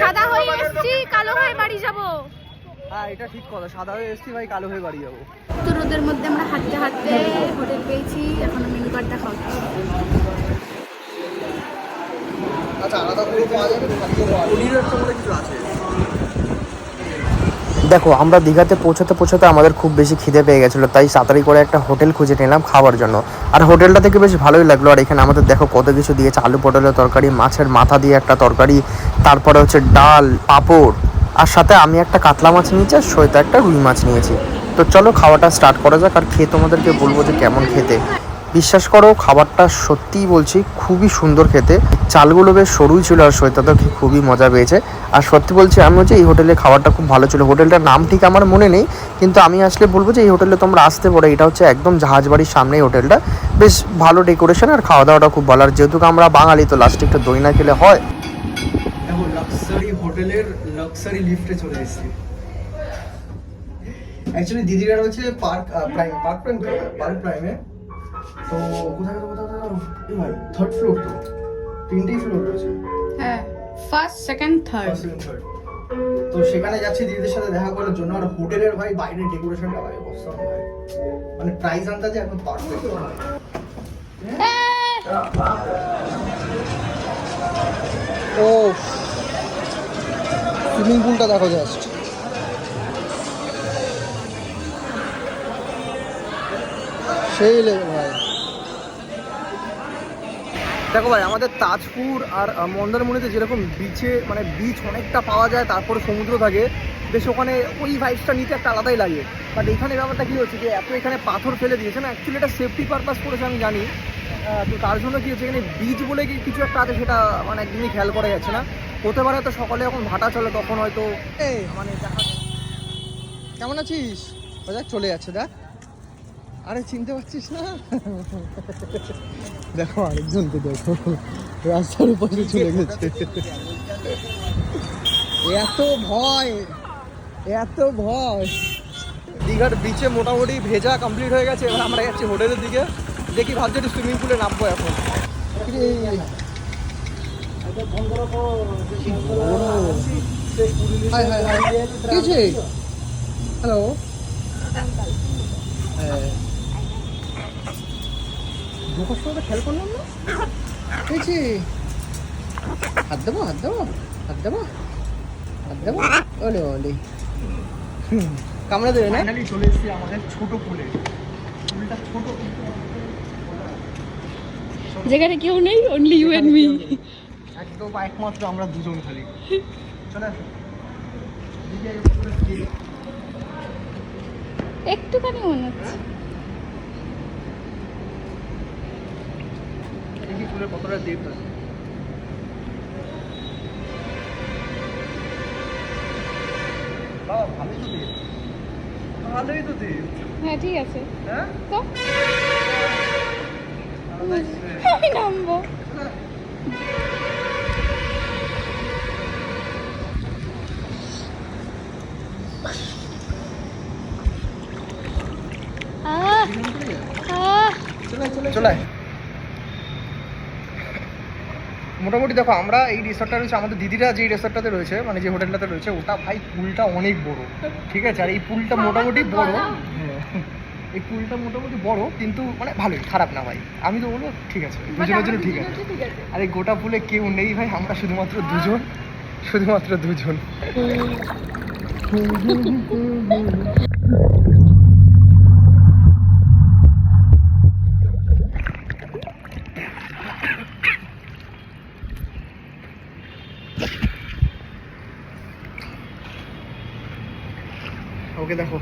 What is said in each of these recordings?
সাদা হয়ে এসছি কালো হয়ে বাড়ি যাব। হ্যাঁ এটা ঠিক কথা। সাদা হয়ে এসছি ভাই কালো হয়ে বাড়ি যাব। তো রোদের মধ্যে আমরা হাঁটতে হাঁটতে হোটেল পেয়েছি এখন মেনু কার্ডটা খাওয়া আচ্ছা আলাদা করে পাওয়া যাবে? পনিরের তো কিছু আছে। দেখো, আমরা দীঘাতে পৌঁছাতে পৌঁছাতে আমাদের খুব বেশি খিদে পেয়ে গেছিল, তাই তাড়াতাড়ি করে একটা হোটেল খুঁজে নিলাম খাওয়ার জন্য। আর হোটেলটা থেকে বেশ ভালোই লাগল, আর এখানে আমাদের দেখো কত কিছু দিয়েছে, আলু পটলের তরকারি, মাছের মাথা দিয়ে একটা তরকারি, তারপরে হচ্ছে ডাল, পাঁপড়, আর সাথে আমি একটা কাতলা মাছ নিয়েছি, আর সৈতে একটা রুই মাছ নিয়েছি। তো চলো খাওয়াটা স্টার্ট করা যাক, আর খেয়ে তোমাদেরকে বলব যে কেমন খেতে। বিশ্বাস করো, খাবারটা সত্যিই বলছি খুবই সুন্দর খেতে। চালগুলো বেশ সরুই ছিল আর খেয়ে খুবই মজা পেয়েছে। আর সত্যি বলছি, আমি হচ্ছে এই হোটেলে খাবারটা খুব ভালো ছিল। হোটেলটার নাম ঠিক আমার মনে নেই, কিন্তু আমি আসলে বলব যে এই হোটেলে তোমরা আসতে পারো। এটা হচ্ছে একদম জাহাজ বাড়ির সামনেই হোটেলটা। বেশ ভালো ডেকোরেশন আর খাওয়া দাওয়াটা খুব ভালো। আর যেহেতু আমরা বাঙালি, তো লাস্টে একটু দই না খেলে হয়। দিদিরা রয়েছে park prime park prime park প্রাইমে তো কোথায় গেল কোথায় গেল এ ভাই থার্ড ফ্লোর তো। তিনটেই ফ্লোর রয়েছে। হ্যাঁ ফার্স্ট সেকেন্ড থার্ড third। তো সেখানে যাচ্ছি দিদিদের সাথে দেখা করার জন্য। আর হোটেলের ভাই বাইরের ডেকোরেশনটা ভাই অসম ভাই। মানে প্রাইস আন্দাজে একদম পারফেক্ট ও সুইমিং পুলটা দেখো জাস্ট সেই লেভেল ভাই। দেখো ভাই, আমাদের তাজপুর আর মন্দারমণিতে যেরকম বিচে মানে বিচ অনেকটা পাওয়া যায়, তারপরে সমুদ্র থাকে, বেশ ওখানে ওই ভাইবসটা নিতে একটা আলাদাই লাগে। বাট এখানে ব্যাপারটা কী হচ্ছে যে, এত এখানে পাথর ফেলে দিয়েছে না অ্যাকচুয়ালি এটা সেফটি পারপাস করেছে আমি জানি। তো তার জন্য কী হচ্ছে, এখানে বীজ বলে কি কিছু একটা আছে সেটা মানে একদমই খেয়াল করা যাচ্ছে না। হতে পারে তো সকালে যখন ভাটা চলে, তখন হয়তো মানে দেখা কেমন আছিস? চলে যাচ্ছে, দেখ। আরে চিনতে পারছিস না? দেখো আরেকজনকে দেখো। রাস্তার উপরে চলে গেছে এত ভয় এত ভয়। দীঘার বিচে মোটামুটি ভেজা কমপ্লিট হয়ে গেছে এবার আমরা যাচ্ছি হোটেলের দিকে। দেখি ভাবছি একটু সুইমিং পুলে নামবো এখন। হ্যালো হ্যাঁ। ঢোকার সময় খেয়াল করলাম না? হয়েছে হাত দেবো হাত দেবো হাত দেবো হাত দেবো। ওলে ওলে। কামড়া দেবে না? চলে এসেছি আমাদের ছোট পুলে। পুলটা ছোট। যেখানে কেউ নেই অনলি ইউ এন্ড মি একদম একমাত্র আমরা দুজন খালি। চলে আসো। একটুখানি মনে হচ্ছে। দেখি কতটা দেব বাবা ভালোই তো দেব ভালোই তো দেব হ্যাঁ ঠিক আছে। হ্যাঁ? তো? আমি নামবো। আহ আহ। চলে মোটামুটি দেখো আমরা এই রিসর্টটা রয়েছে আমাদের দিদিরা যে রিসর্টটাতে রয়েছে মানে যে হোটেলটাতে রয়েছে ওটা ভাই পুলটা অনেক বড় ঠিক আছে? আর এই পুলটা মোটামুটি বড়। হ্যাঁ। এই পুলটা মোটামুটি বড় কিন্তু মানে ভালোই খারাপ না ভাই। আমি তো বলব ঠিক আছে দুজনের জন্য ঠিক আছে। আর এই গোটা পুলে কেউ নেই ভাই আমরা শুধুমাত্র দুজন শুধুমাত্র দুজন। ওকে দেখো।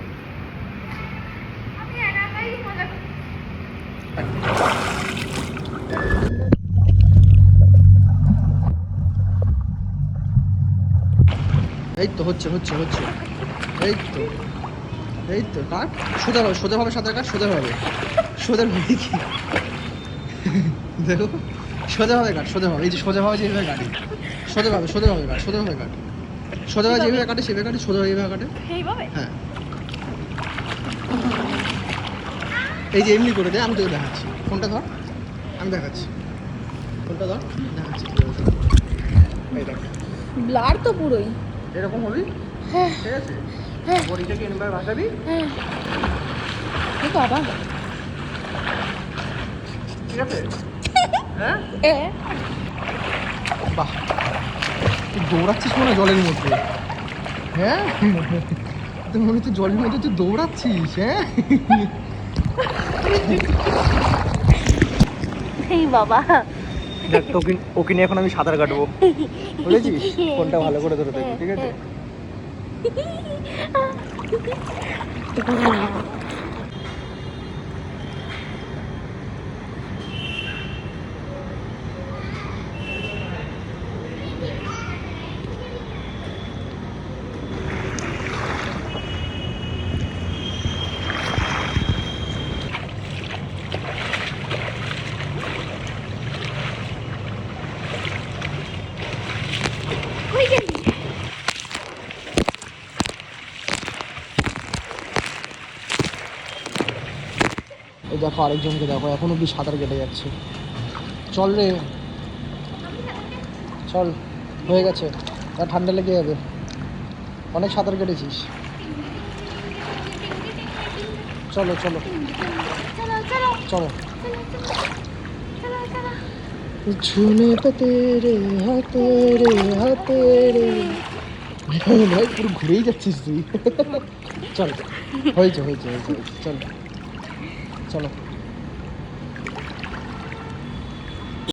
এই তো হচ্ছে হচ্ছে হচ্ছে। এই তো এই তো কাট সোজা হবে সোজা হবে, সাঁতার কাট সোজা হবে। সোজা হবে কি? দেখো। সোজা হবে কাট সোজা হবে। এই যে সোজা হবে যেভাবে কাটে সোজা হবে সোজা হবে কাট সোজা হবে কাট সোজা যেভাবে কাটে সেভাবে কাটে সোজা এইভাবে কাটে। হ্যাঁ। এই যে এমনি করে দে আমি তোকে দেখাচ্ছি। ফোনটা ধর আমি দেখাচ্ছি। ফোনটা ধর দেখাচ্ছি। ব্লার তো পুরোই। এরকম হবি? হ্যাঁ। ঠিক আছে? হ্যাঁ। বডিটাকে এনবার ভাসাবি হ্যাঁ। বাবা। ঠিক আছে? হ্যাঁ? বাহ। দৌড়াচ্ছিস মনে হয় জলের মধ্যে? হ্যাঁ? তুই মনে হচ্ছে জলের মধ্যে তুই দৌড়াচ্ছিস হ্যাঁ? এই বাবা। দেখ তোকে ওকে নিয়ে এখন আমি সাঁতার কাটবো। বুঝেছিস? ফোনটা ভালো করে ধরে দেখবি ঠিক আছে? এই দেখো আরেকজনকে দেখো এখন অব্দি সাঁতার কেটে যাচ্ছে। চল রে। চল হয়ে গেছে। আর ঠান্ডা লেগে যাবে। অনেক সাঁতার কেটেছিস। চলো চলো। চলো। ঝুনে পে তেরে হাতে রে হাতে রে। ভাই পুরো ঘুরেই যাচ্ছিস তুই। চল হয়েছে হয়েছে হয়েছে, চল। চলো